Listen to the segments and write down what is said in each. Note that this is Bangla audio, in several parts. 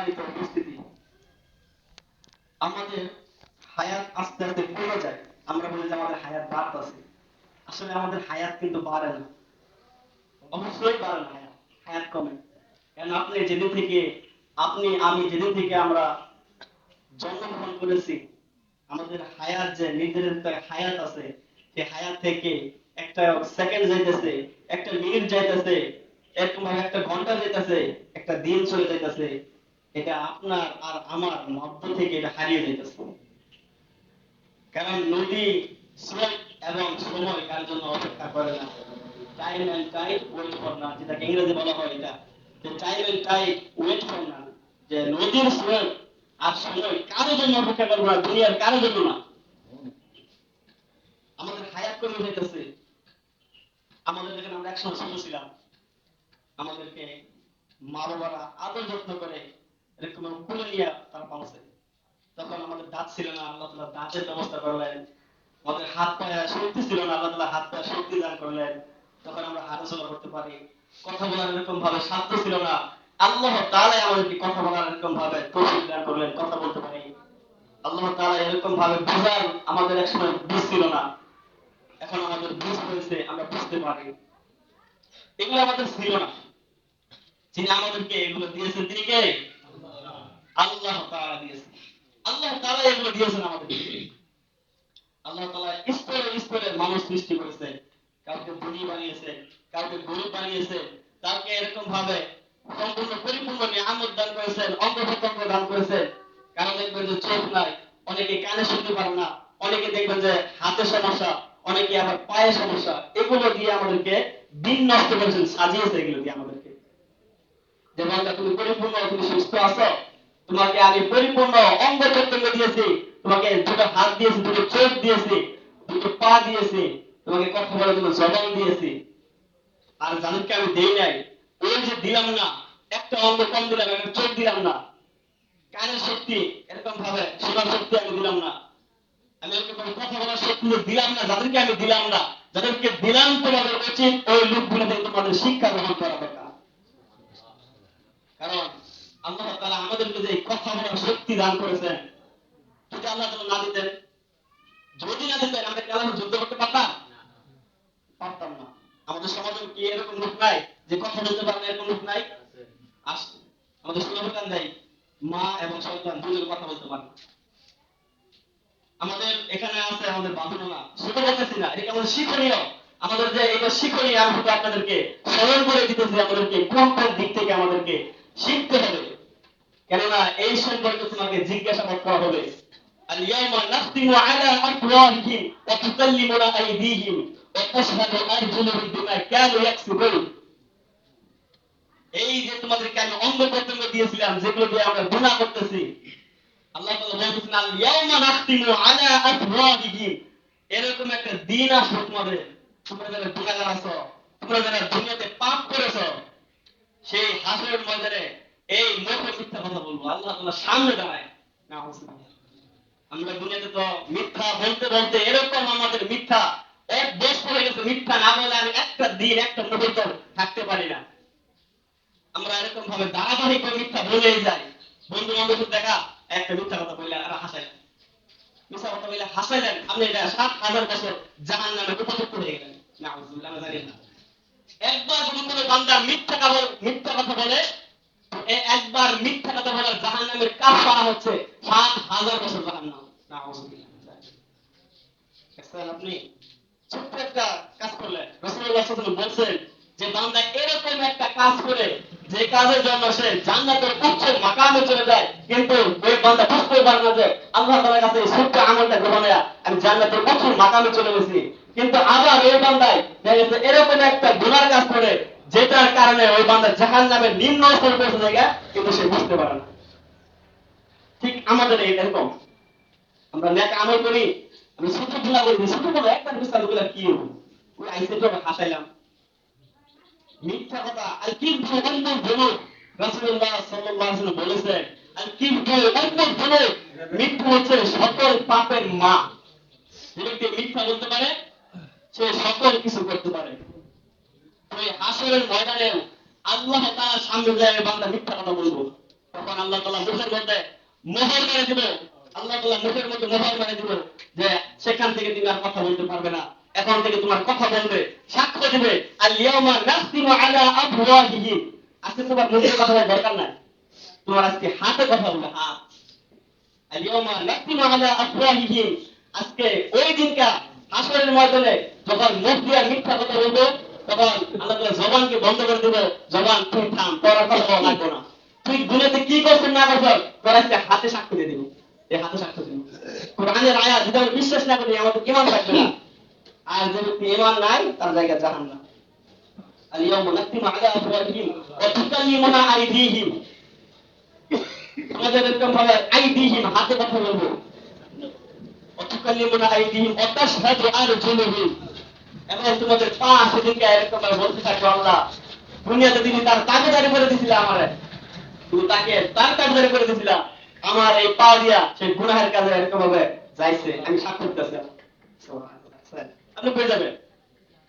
উপস্থিতি আমাদের হায়াত আস্তে আস্তে কমে যায়। আমরা বলি যে আমাদের হায়াত বাড়তেছে আসলে আমাদের হায়াত কিন্তু বাড়ে না। অবশ্যই বাড়ে না হায়াত। হায়াত কমে। আপনি যেদিন থেকে, আপনি, আমি যেদিন থেকে আমরা জন্মগ্রহণ করেছি, আমাদের হায়াত যে একটা হায়াত আছে, সেই হায়াত থেকে একটা সেকেন্ড যাইতেছে, একটা মিনিট যাইতেছে একটা ঘণ্টা যাইতেছে, একটা দিন চলে যাইতেছে। এটা আপনার আর আমার মধ্য থেকে এটা হারিয়ে যাইতেছে। কারণ নদী, স্রোত এবং সময় কার জন্য অপেক্ষা করে না? Time and tide wait for না, যেটাকে ইংরেজি বলা হয় এটা। যে time and tide wait for না, যে নদীর স্রোত আর সময় কারোর জন্য অপেক্ষা করব না, দুনিয়ার কারোর জন্য না। আমাদের হায়াত কমে যাইতেছে। আমাদের যেখানে আমরা একসময় ছোট ছিলাম, আমাদেরকে মা বাবারা আদর যত্ন করে এরকম খুলে নিয়ে তারা পালছে তখন আমাদের দাঁত ছিল না, আল্লাহ তালা দাঁতের ব্যবস্থা করলেন। আমাদের হাত পায়ে শক্তি ছিল না, আল্লাহ তালা হাত পায়ে শক্তি দান করলেন। তখন আমরা হাঁটাচলা করতে পারি, কথা বলার এরকম ভাবে সাধ্য ছিল না। আল্লাহ তাআলাই আমাদেরকে কথা বলার এরকম ভাবে তৌফিক দান করলেন, কথা বলতে পারি। আল্লাহ তাআলা এরকম ভাবে বোঝার আমাদের একসময় বুঝ ছিল না। এখন আমাদের বুঝ হয়েছে, আমরা বুঝতে পারি। এগুলো আমাদের ছিল না। যিনি আমাদেরকে এগুলো দিয়েছেন তিনি কে? আল্লাহ তাআলা দিয়েছেন। আল্লাহ তাআলা এগুলো দিয়েছেন আমাদেরকে আল্লাহ তাআলা স্তরে স্তরে মানুষ সৃষ্টি করেছে। কাউকে ধনী বানিয়েছে, কাউকে গরিব বানিয়েছে কাউকে এরকম ভাবে সম্পূর্ণ পরিপূর্ণ নিয়ামত দান করেছেন অঙ্গ প্রত্যঙ্গ দান করেছেন। কারণ দেখবেন যে চোখ নাই, অনেকে কানে শুনতে পারে না, অনেকে দেখবেন যে হাতে সমস্যা, অনেকে আবার পায়ে সমস্যা। এগুলো দিয়ে আমাদেরকে দিন নষ্ট করেছেন, সাজিয়েছে এগুলো দিয়ে আমাদেরকে। যে তুমি পরিপূর্ণ, তুমি সুস্থ আছো? তোমাকে আমি পরিপূর্ণ অঙ্গ প্রত্যঙ্গ দিয়েছি, তোমাকে দুটো হাত দিয়েছি, দুটো চোখ দিয়েছি, দুটো পা দিয়েছি, তোমাকে কথা বলার জন্য জবান দিয়েছি। আর যাদেরকে আমি দেই নাই, ওই যে দিলাম না, একটা অঙ্গ কম দিলাম, একটা চোখ দিলাম না। কানের শক্তি এরকম ভাবে শোনার শক্তি আমি দিলাম না। আমি এরকম কথা বলার শক্তি দিলাম না, যাদেরকে আমি দিলাম না, যাদেরকে দিলাম তোমাদের উচিত ওই লোকগুলো তোমাদের শিক্ষা গ্রহণ করা দরকার। কারণ আল্লাহ তাআলা আমাদেরকে যে কথা বলার শক্তি দান করেছেন, যদি আল্লাহ তাআলা না দিতেন, যদি না দিতেন, আমরা কেলামে যুদ্ধ করতে পারতাম? পারতাম না। আমাদের কি এরকম নাই? যে কথা বলতে পারে এরকম নাই? আমাদের দেয় মা এবং সন্তান দুজন কথা বলতে পারে আমাদের এখানে আছে আমাদের ছোট বলতেছি না, এটা আমাদের শিক্ষণীয়। আমাদের যে এটা শিক্ষণীয়, আমি শুধু আপনাদেরকে স্মরণ করে দিতেছি আমাদেরকে, কোন কোন দিক থেকে আমাদেরকে শিখতে হবে কেননা এই সম্পর্কে তোমাকে জিজ্ঞাসাবাদ করা হবে اليوم نختم على أفواههم وتكلمنا أيديهم وتشهد أرجلهم بما كانوا يكسبون এই যে তোমাদেরকে আমি অঙ্গ প্রত্যঙ্গ দিয়েছিলাম যেগুলো দিয়ে আমরা গুনাহ করতেছি আল্লাহ তাআলা বলতেছেন আল ইয়াউমা নাখতিমু আলা আফওয়াহিহিম এরকম একটা দিন আসবে তোমাদের তোমরা যারা গুনাহগার আছো তোমরা যারা দুনিয়াতে পাপ করেছো সেই হাসরের ময়দানে এই মুখে মিথ্যা কথা বলব। আল্লাহ তাআলা সামনে দাঁড়ায়। আমরা দুনিয়াতে তো মিথ্যা বলতে বলতে এরকম আমাদের মিথ্যা, এক দেশ হয়ে গেছে মিথ্যা না বলে আমি একটা দিন, একটা মুহূর্ত থাকতে পারি না। আমরা এরকম ভাবে ধারাবাহিক মিথ্যা বলেই যাই। বন্ধু বান্ধব দেখা, একটা মিথ্যা কথা বললে আর হাসাইলেন মিথ্যা কথা বললে হাসাইলেন আপনি এটা সাত হাজার বছর জাহান নামে উপযুক্ত হয়ে গেলেন। না জানি না। একবার যদি কোনো বান্দা মিথ্যা কথা মিথ্যা কথা বলে। একবার মিথ্যা কথা বলার জাহান নামের কাজ করা হচ্ছে সাত হাজার বছর জাহান নাম আপনি ছোট্ট একটা কাজ করলেন। রসুল্লাহ বলছেন যে বান্দা এরকম একটা কাজ করে যে কাজের জন্য সে জান্নাতের উচ্চ মাকামে চলে যায়, কিন্তু ওই বান্দা বুঝতে পারে না যে আল্লাহ তাআলার কাছে এই ছোট্ট আমলটা গ্রহণে আমি জান্নাতের উচ্চ মাকামে চলে গেছি। কিন্তু আবার ওই বান্দায় এরকম একটা গুনার কাজ করে, যেটার কারণে ওই বান্দা জাহান নামের নিম্ন স্তরে পৌঁছে যায় কিন্তু সে বুঝতে পারে না। ঠিক আমাদের এরকম। আমরা নেক আমল করি, আমি ছোটগুলা করি ছোটগুলো একটা বিস্তারগুলা কি হব ওই আইসে তো হাসাইলাম। মিথ্যা কথা আর কিবু উম্মুল যুনুব রাসূলুল্লাহ সাল্লাল্লাহু আলাইহি ওয়াসাল্লাম বলেছেন, আল কিবু উম্মুল যুনুব মিথ্যা হচ্ছে সকল পাপের মা। ব্যক্তি মিথ্যা বলতে পারে সে সকল কিছু করতে পারে। ওই হাসরের ময়দানে আল্লাহ সামনে যায়, বান্দা মিথ্যা কথা বলব। তখন আল্লাহ তাআলা মুখের মধ্যে মোহর মেরে দিব। আল্লাহ তাআলা মুখের মধ্যে মোহর মেরে দিব যে সেখান থেকে তুমি আর কথা বলতে পারবে না। এখন থেকে তোমার কথা বলবে, সাক্ষ্য দিবে। আলা আজকে তোমার মুখের কথা দরকার নাই। তোমার আজকে হাতে কথা বলবে, হাত। আলা আজকে ওই দিনকা হাসরের ময়দানে যখন মুখ দিয়ে মিথ্যা কথা বলবো তখন আল্লাহ তাআলা জবানকে বন্ধ করে দেবে জবান তুই থাম তোর আর কথা বলা লাগবে না তুই দুনিয়াতে কি করছিস না করছিস তোর আজকে হাতে সাক্ষ্য দিয়ে দিব এই হাতে সাক্ষ্য দিব কোরআনের আয়াত যদি আমরা বিশ্বাস না করি আমাদের ইমান থাকবে না আর যে ব্যক্তি ইমান নাই তার জায়গা জাহান্নাম اليوم نختم على أفواههم وتكلمنا أيديهم আমাদের এরকম ভাবে আইদিহিম হাতে কথা বলবো অতুকাল্লিমুনা আইদিহিম অতাশহাদু আরজুলুহুম এবং তোমাদের পা সেদিনকে এরকম বলতে থাকবে আল্লাহ, দুনিয়াতে তিনি তার তাগেদারি করে দিয়েছিল আমারে, তুমি তাকে তার তাগেদারি করে দিয়েছিল, আমার এই পা দিয়া সেই গুনাহের কাজে এরকম ভাবে যাইছে, আমি সাক্ষ্য দিতেছি। আপনি পেয়ে যাবেন।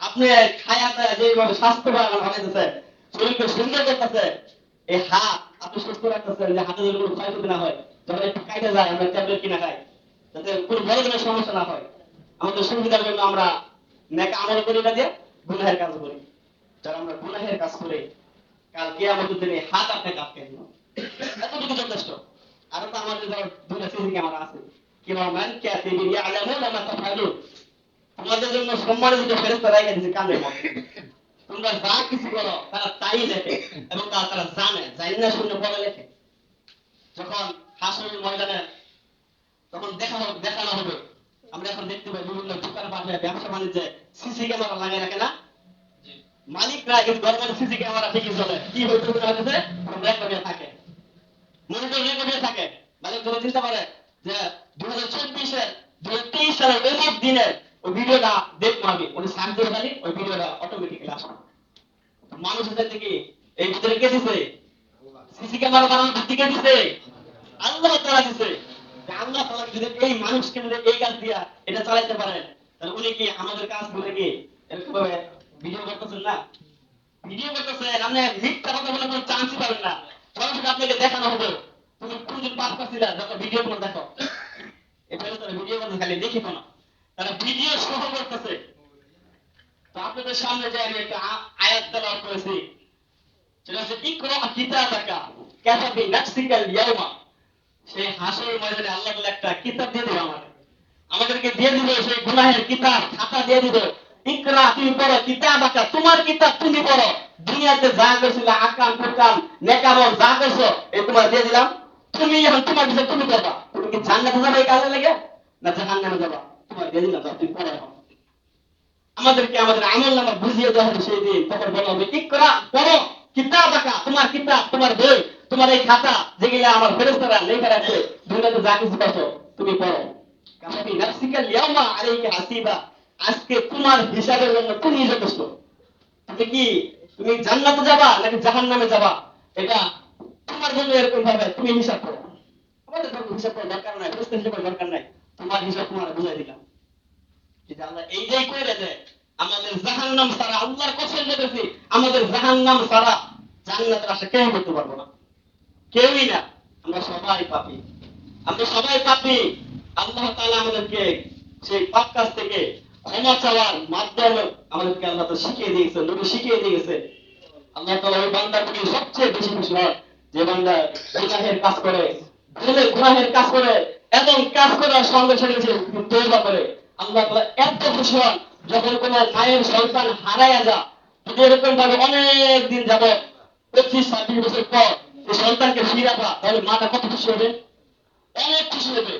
আপনি খায়াতে যেভাবে স্বাস্থ্যবান বানাইতেছে শরীরকে সুন্দর করতেছে, এই হাত আপনি সুস্থ রাখতেছেন, যে হাতে যদি কোনো ক্ষয়ক্ষতি না হয়, যখন একটু কাইটে যায়, আমরা ট্যাবলেট কিনা খাই। যাতে কোনো বড় সমস্যা না হয়। আমাদের সুবিধার জন্য আমরা নেকা আমল করি না দিয়ে গুনাহের কাজ করি। যারা আমরা গুনাহের কাজ করি, কাল কে আমাদের দিনে হাত আপনি দিব এতটুকু যথেষ্ট। আরও তো আমাদের ধর দুটা সিসি ক্যামেরা আছে। কিংবা মান কে আছে বিরিয়া আলামু লামা তাফালু তোমাদের জন্য সম্মানিত যে ফেরেস্তা রাখা দিয়েছে মধ্যে। তোমরা যা কিছু করো, তারা তাই দেখে এবং তা তারা জানে। জানি না শুনে পড়ে লেখে। যখন হাসরের ময়দানে তখন দেখা হবে দেখানো হবে। আমরা এখন দেখতে পাই বিভিন্ন দোকান পাশে ব্যবসা বাণিজ্যে সিসি ক্যামেরা লাগাই রাখে না? মালিকরা কিন্তু গভর্নমেন্ট সিসি ক্যামেরা ঠিকই চলে। কি হয়েছে না হয়েছে রেকর্ডে থাকে। মনিটর রেকর্ডে থাকে। মালিক ধরে চিন্তা পারে যে দু হাজার চব্বিশের দু হাজার তেইশ সালের দিনের ওই ভিডিওটা দেখব আমি। উনি সার্চ দিয়ে খালি ওই ভিডিওটা অটোমেটিক্যালি আসবে। মানুষ হচ্ছে থেকে এই ভিতরে কে দিছে? সিসি ক্যামেরা বানানোর ভিত্তি কে দিছে? আল্লাহ তাআলা দিছে। আল্লাহ যদি এই মানুষকে যদি এই কাজ দিয়া এটা চালাইতে পারেন। তাহলে উনি কি আমাদের কাজ করে কি? এরকম ভাবে ভিডিও করতেছেন না? ভিডিও করতেছেন, আপনি মিথ্যা কথা বলে কোনো চান্সই পাবেন না। সরাসরি আপনাকে দেখানো হবে। তুমি কোনদিন পাস পাচ্ছিলা যখন ভিডিও করে দেখো। এটা হলো তারা ভিডিও করতে খালি দেখি না তারা ভিডিও সহ করতেছে। তো আপনাদের সামনে যে আমি একটা আয়াত তেলাওয়াত করেছি, সেটা হচ্ছে ইকরা কিতাবাকা কাফা বি নাফসিকাল সেই হাসরের ময়দানে আল্লাহ তাআলা একটা কিতাব দিয়ে দিবে আমাদের আমাদেরকে দিয়ে দিবে সেই গুনাহের কিতাব, খাতা দিয়ে দিবে। ইকরা, তুমি পড়ো কিতাবাকা তোমার কিতাব তুমি পড়ো। দুনিয়াতে যা করছিলে আকাম, কুকাম, নেকামল যা করছ, এই তোমার দিয়ে দিলাম। তুমি এখন তোমার বিষয় তুমি করবা তুমি কি জান্নাতে যাবে এই কাজে লেগে? না জাহান্নামে যাবা। তোমার দিয়ে দিলাম তুমি পড়ো আমাদেরকে আমাদের আমল নামা বুঝিয়ে দেওয়া হবে সেই দিন। তখন বলা হবে, ইকরা, পড়ো, কিতাব আঁকা। তোমার কিতাব, তোমার বই তোমার এই খাতা যেগুলা আমার ফেরেস্তারা লেখা রাখছে দুনিয়াতে যা কিছু পাচ্ছো, তুমি পড়ো। আজকে তোমার হিসাবের জন্য তুমি যথেষ্ট। তুমি কি? তুমি জান্নাতে যাবা নাকি জাহান্নামে যাবা? এটা তোমার জন্য এরকম ভাবে তুমি হিসাব করো। আমাদের হিসাব করার দরকার নাই হিসাব করার দরকার নাই। তোমার হিসাব তোমার বুঝাই দিলাম। যে আল্লাহ এই যে কইলে যে আমাদের জাহান্নাম ছাড়া আল্লাহর কসম বলেছি আমাদের জাহান্নাম ছাড়া জান্নাতের আশা কেউ করতে পারব না। কেউই না, আমরা সবাই পাপী। আমরা সবাই পাপী। আল্লাহ তাআলা আমাদেরকে সেই পাপ কাজ থেকে ক্ষমা চাওয়ার মাধ্যমে আমাদেরকে আল্লাহ তাআলা শিখিয়ে দিয়েছে, নবী শিখিয়ে দিয়েছে। আল্লাহ তাআলা ওই বান্দার প্রতি সবচেয়ে বেশি খুশি হয়, যে বান্দা গুনাহের কাজ করে ভুলের গুনাহের কাজ করে, এবং কাজ করার সঙ্গে সঙ্গে সে তওবা করে। আল্লাহ তাআলা এত খুশি হন, যখন কোনো মায়ের সন্তান হারায়া যা যদি এরকম ভাবে অনেক দিন যাবে পঁচিশ, ছাব্বিশ বছর পর সন্তানকে ফিরে পা তাহলে মাটা কত খুশি হবে? অনেক খুশি হবে।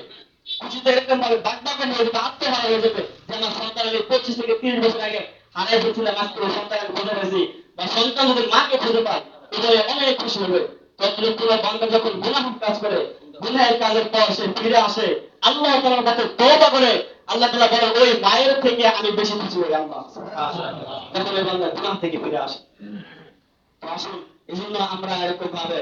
খুশিতে এরকম ভাবে বাক হয়ে যাবে, আত্মহারা হয়ে যাবে যে আমার সন্তান আমি পঁচিশ থেকে তিরিশ বছর আগে হারাই ফেলছিলাম আজকে ওই সন্তান আমি খুঁজে পেয়েছি। বা সন্তান যদি মাকে খুঁজে পায় হৃদয়ে অনেক খুশি হবে। তখন তোমার বান্ধব যখন গুনাহ কাজ করে, গুনাহের কাজের পর সে ফিরে আসে, আল্লাহ তাআলার কাছে তওবা করে, আল্লাহ তাআলা বলে, ওই মায়ের থেকে আমি বেশি খুশি হই, আল্লাহ। যখন ওই বান্দা গুনাহ থেকে ফিরে আসে। আসুন এই জন্য আমরা এরকম ভাবে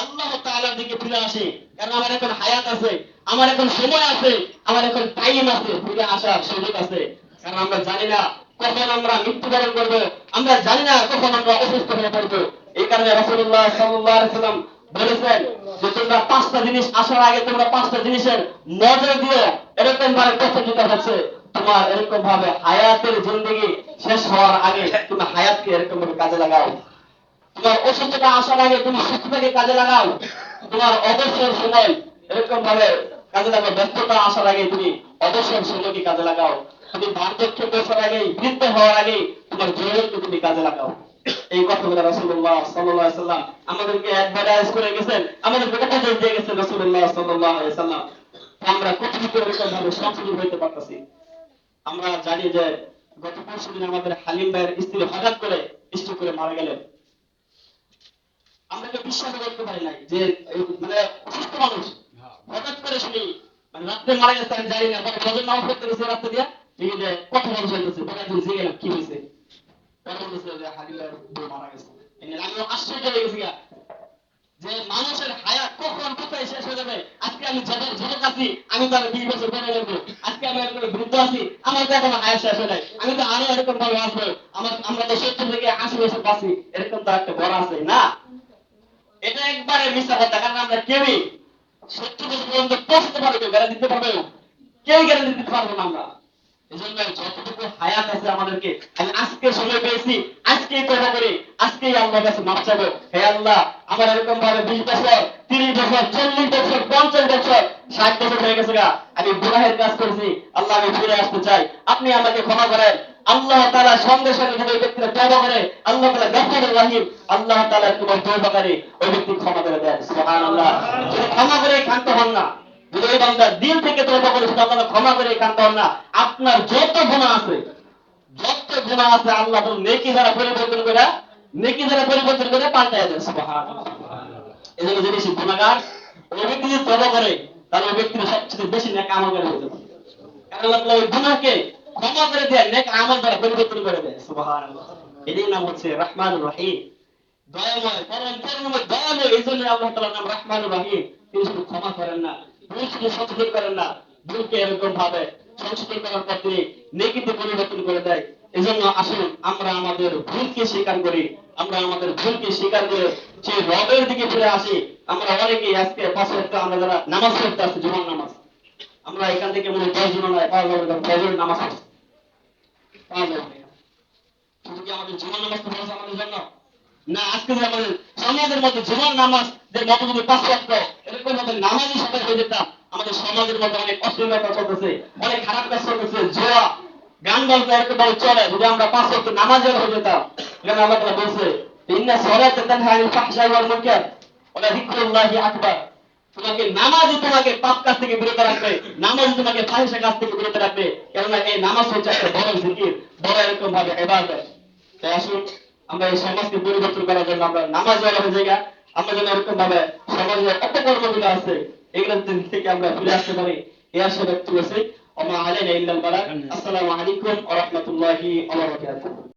আল্লাহ তাআলার দিকে ফিরে আসি। কারণ আমার এখন হায়াত আছে, আমার এখন সময় আছে, আমার এখন টাইম আছে, ফিরে আসার সুযোগ আছে। কারণ আমরা জানি না কখন আমরা মৃত্যুবরণ করব, আমরা জানি না কখন আমরা অসুস্থ হয়ে পড়ব। এই কারণে রাসূলুল্লাহ সাল্লাল্লাহু আলাইহি বলেছেন যে তোমরা পাঁচটা জিনিস আসার আগে তোমরা পাঁচটা জিনিসের নজর দিও এরকম ভাবে কথা দিতে হচ্ছে। তোমার এরকম ভাবে হায়াতের জিন্দগি শেষ হওয়ার আগে তুমি হায়াতকে এরকম ভাবে কাজে লাগাও। তোমার অসুস্থতা আসার আগে তুমি সুস্থতাকে কাজে লাগাও। তোমার অবসর সময় এরকম ভাবে কাজে লাগাও। ব্যস্ততা আসার আগে তুমি অবসর সময়কে কাজে লাগাও। তুমি বার্ধক্য বসার আগে, বৃদ্ধ হওয়ার আগে তোমার জৈবকে তুমি কাজে লাগাও। এই কথাগুলো রাসূলুল্লাহ সাল্লাল্লাহু সাল্লাম আমাদেরকে অ্যাডভার্টাইজ করে গেছেন। আমাদের উপদেশ দিয়ে গেছেন রাসূলুল্লাহ সাল্লাল্লাহু সাল্লাম। আমরা কতটুকু এরকম ভাবে সংশোধন হইতে পারতেছি। আমরা জানি যে গত পরশু দিন আমাদের হালিম ভাইয়ের স্ত্রী হঠাৎ করে স্ট্রোক করে মারা গেলেন। আমরা বিশ্বাস করতে পারি নাই যে মানে অসুস্থ মানুষ। হঠাৎ করে শুনি মানে রাত্রে মারা গেছে, আমি জানি না পরে ফজর নামাজ পড়তে গেছে রাত্রে দিয়া? দেখি যে বলা চলতেছে পরে একদিন জেগে কি হয়েছে? মারা গেছে। আমি আশ্চর্য হয়ে গেছি যে মানুষের হায়াত কখন, কোথায় শেষ হয়ে যাবে? আজকে আমি যত আছি আমি বিশ বছর পরে আজকে আমি বৃদ্ধ আছি, আমার তো এখনও হায়াত শেষ হয় নাই। আমি তো আরও এরকম ভাবে আসব। আমার, আমরা তো সত্তর থেকে আশি বছর বাঁচি, এরকম তো একটা বড় আছে, না? এটা একবারে মিশা কথা, কারণ আমরা কেউই বছর পর্যন্ত পৌঁছতে পারবে গ্যারান্টি দিতে পারবে কেউ? গ্যারান্টি দিতে পারব না আমরা। এজন্য যতটুকু হায়াত আছে আমাদেরকে, আমি আজকে সময় পেয়েছি, আজকেই তবা করি আল্লাহর কাছে মাপ চাবো হে আল্লাহ, আমার এরকম ভাবে বিশ বছর, তিরিশ বছর, চল্লিশ বছর, পঞ্চাশ বছর, ষাট বছর হয়ে গেছে আমি গুনাহের কাজ করেছি, আল্লাহ আমি ফিরে আসতে চাই। আপনি আমাকে ক্ষমা করেন। আল্লাহ তাআলা সঙ্গে সঙ্গে যদি ওই ব্যক্তিরা তওবা করে, আল্লাহ তাআলা গফুরুর রহিম আল্লাহ তাআলা তোমার তওবা করে ওই ব্যক্তি ক্ষমা করে দেন। যদি ক্ষমা করে ক্ষান্ত হন না। যদি ওই বান্দা দিল থেকে তওবা করে, শুধু আল্লাহ ক্ষমা করে ক্ষান্ত হন না, আপনার যত গুনাহ আছে, যত গুনাহ আছে আল্লাহ তো নেকি দ্বারা পরিবর্তন করে, নেকি দ্বারা পরিবর্তন করে পাল্টায় দেন। এই জন্য যদি সে গুনাহগার, ওই ব্যক্তি যদি তওবা করে, তাহলে ওই ব্যক্তির সবচেয়ে বেশি নেক আমল করে হতে পারে। কারণ আল্লাহ ওই গুনাহকে ক্ষমা করে দেয় নেক আমল দ্বারা পরিবর্তন করে দেয় সুবহানাল্লাহ। এটাই নাম হচ্ছে রহমানুর রহিম। দয়াময়, পরম করুণাময়, দয়াময়, এই জন্য আল্লাহ তাআলার নাম রহমানুর রহিম। তিনি শুধু ক্ষমা করেন না ভুল শুধু সংশোধন করেন না ভুলকে এরকম ভাবে সংশোধন করার পর তিনি নেকিতে পরিবর্তন করে দেয়। এই জন্য আসুন, আমরা আমাদের ভুলকে স্বীকার করি, আমরা আমাদের ভুলকে স্বীকার করে সেই রবের দিকে ফিরে আসি। আমরা অনেকেই আজকে পাঁচ ওয়াক্ত আমরা যারা নামাজ পড়তে আসছি জুমার নামাজ। আমরা এখান থেকে মনে দশ জন জন ফজরের নামাজ শুধু কি আমাদের জুমার নামাজ আমাদের জন্য? না, আজকে সমাজের মধ্যে যেতাম আমাদের সমাজের মধ্যে অনেক অনেক খারাপ কাজ চলতেছে, জোয়া, গান চলে। যদি আমরা পাঁচ ওয়াক্ত নামাজের হয়ে যেতাম আল্লাহ বলছে আকবার। তোমাকে নামাজই তোমাকে পাপ কাজ থেকে বিরত রাখবে নামাজই তোমাকে ফাহিশা কাজ থেকে বিরত রাখবে, কেননা এই নামাজ হচ্ছে একটা বড় জিকির, বড় এরকম ভাবে ইবাদত তাই আসুন, আমরা এই সমাজকে পরিবর্তন করার জন্য আমরা নামাজ হয়ে যাই আমরা যেন এরকম ভাবে সমাজে অপকর্মগুলো আছে, এগুলো থেকে আমরা ফিরে আসতে পারি। এই আশা ব্যক্ত করেছি, ওমা আলাইনা ইল্লাল বালাগ আসসালামু আলাইকুম ওয়া রাহমাতুল্লাহি